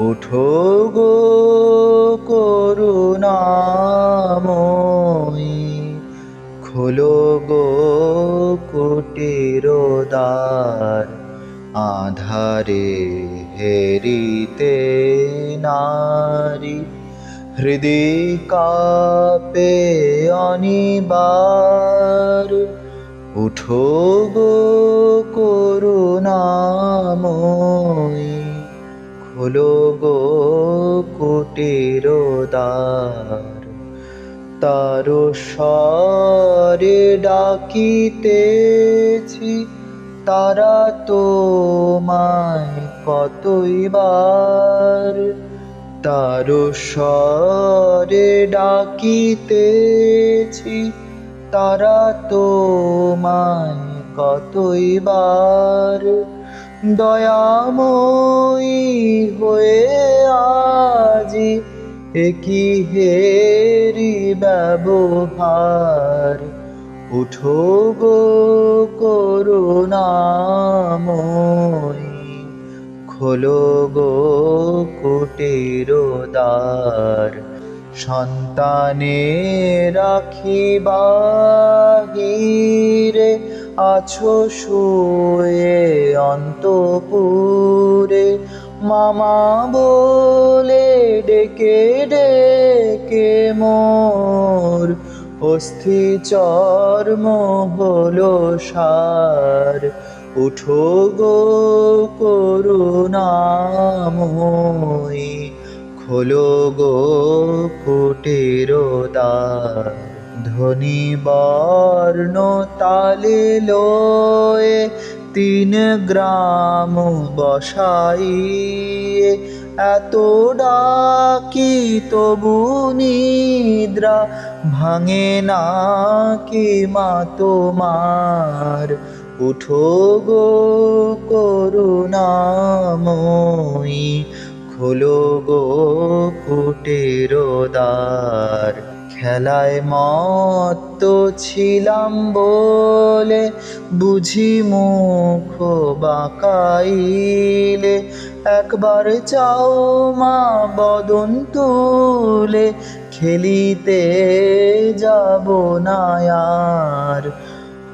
উঠো গো করুণাময়ী, খোলো গো কুটির দ্বার, আধারে হেরিতে নারী হৃদয় কাপে অনিবার উঠো গো দ্বার তার স্বরে ডাকিতেছি, তারা তোমায় কতইবার তার স্বরে ডাকিতেছি, তারা তোমায় কতইবার দয়াময়ী হয়ে আজি একই হেরি ব্যবহার। উঠো গো করুণাময়ী খোলো গো কুটির দ্বার। সন্তানে রাখিবাগিরে আছো শুয়ে অন্তপুরে। মামা বলে ডেকে ডেকে মোর। অস্থি চর্ম হলো সার। উঠো গো করুণাময়ী খোলো গো কুটির দ্বার। ধ্বনি বর্ণ তালে লয়ে তিন গ্রাম বসাইয়ে এত ডাকি তবু নিদ্রা ভাঙে না কি মা তোমার? উঠো গো করুণাময়ী, খোলো গো কুটির দ্বার। খেলায় মত্ত ছিলাম বলে বুঝি মুখ বাঁকাইলে। একবার চাও মা বদন তুলে, খেলিতে যাব না আর।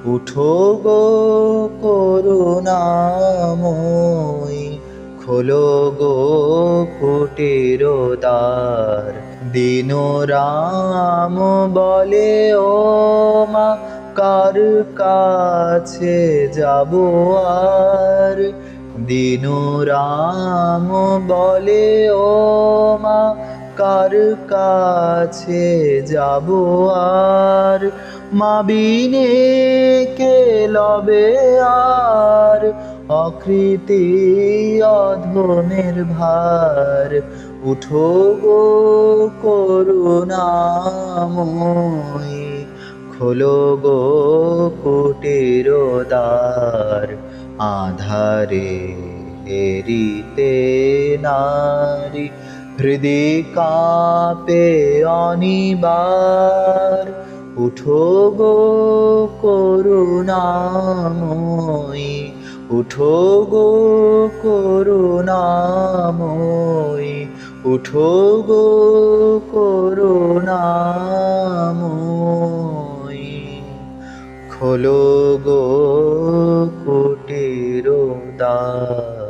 উঠো গো করুণাময়ী, খোলো গো কুটির দ্বার। দিন রাম বলে, ও মা, কার কাছে যাব আর? দিন রাম বলে, ও মা, কার কাছে যাব আর? মা বিনে কে লবে আর? অকৃতি অধমের ভার, উঠো গো করুণাময়ী, খোলো গো কুটির দ্বার, আধারে হেরিতে নারী হৃদয় কাপে অনিবার, উঠো গো করুণাময়ী উঠো গো করুণাময়ী উঠো গো করুণাময়ী। খোলো গো কুটির দ্বার